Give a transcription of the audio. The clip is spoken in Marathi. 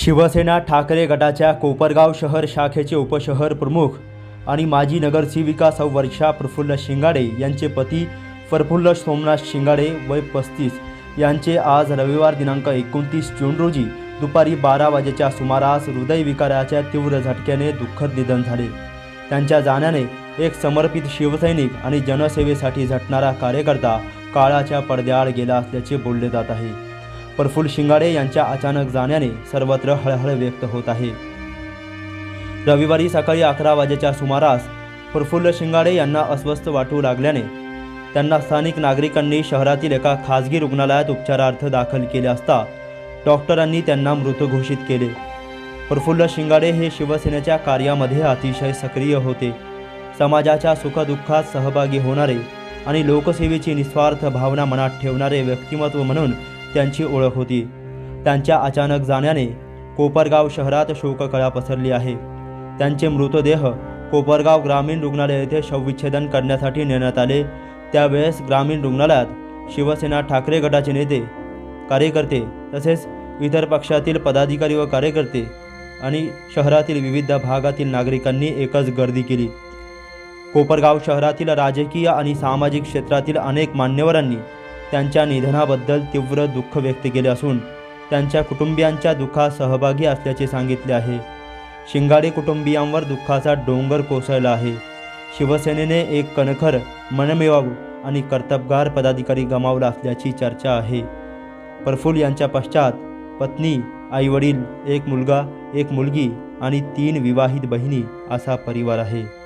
शिवसेना ठाकरे गटाच्या कोपरगाव शहर शाखेचे उपशहर प्रमुख आणि माजी नगरसेविका सौ वर्षा प्रफुल्ल शिंगाडे यांचे पती प्रफुल्ल सोमनाथ शिंगाडे वय पस्तीस यांचे आज रविवार दिनांक एकोणतीस जून रोजी दुपारी बारा वाजेच्या सुमारास हृदयविकाराच्या तीव्र झटक्याने दुःखद निधन झाले. त्यांच्या जाण्याने एक समर्पित शिवसैनिक आणि जनसेवेसाठी झटणारा कार्यकर्ता काळाच्या पडद्याआड गेला असल्याचे बोलले जात आहे. प्रफुल्ल शिंगाडे यांच्या अचानक जाण्याने सर्वत्र हळहळ व्यक्त होत आहे. रविवारी सकाळी अकरा वाजेच्या सुमारास प्रफुल्ल शिंगाडे यांना अस्वस्थ वाटू लागल्याने त्यांना स्थानिक नागरिकांनी शहरातील एका खाजगी रुग्णालयात उपचारार्थ दाखल केले असता डॉक्टरांनी त्यांना मृत घोषित केले. प्रफुल्ल शिंगाडे हे शिवसेनेच्या कार्यामध्ये अतिशय सक्रिय होते. समाजाच्या सुखदुःखात सहभागी होणारे आणि लोकसेवेची निस्वार्थ भावना मनात ठेवणारे व्यक्तिमत्व म्हणून त्यांची ओळख होती. त्यांच्या अचानक जाण्याने कोपरगाव शहरात शोककळा पसरली आहे. त्यांचे मृतदेह कोपरगाव ग्रामीण रुग्णालय येथे शवविच्छेदन करण्यासाठी नेण्यात आले. त्यावेळेस ग्रामीण रुग्णालयात शिवसेना ठाकरे गटाचे नेते कार्यकर्ते तसेच इतर पक्षातील पदाधिकारी व कार्यकर्ते आणि शहरातील विविध भागातील नागरिकांनी एकच गर्दी केली. कोपरगाव शहरातील राजकीय आणि सामाजिक क्षेत्रातील अनेक मान्यवरांनी त्यांच्या निधनाबद्दल तीव्र दुःख व्यक्त केले असून त्यांच्या कुटुंबियांच्या दुःखात सहभागी असल्याचे सांगितले आहे. शिंगाडे कुटुंबियांवर दुःखाचा डोंगर कोसळला आहे. शिवसेनेने एक कणखर मनमेवाऊ आणि कर्तबगार पदाधिकारी गमावला असल्याची चर्चा आहे. प्रफुल्ल यांच्या पश्चात पत्नी आईवडील एक मुलगा एक मुलगी आणि तीन विवाहित बहिणी असा परिवार आहे.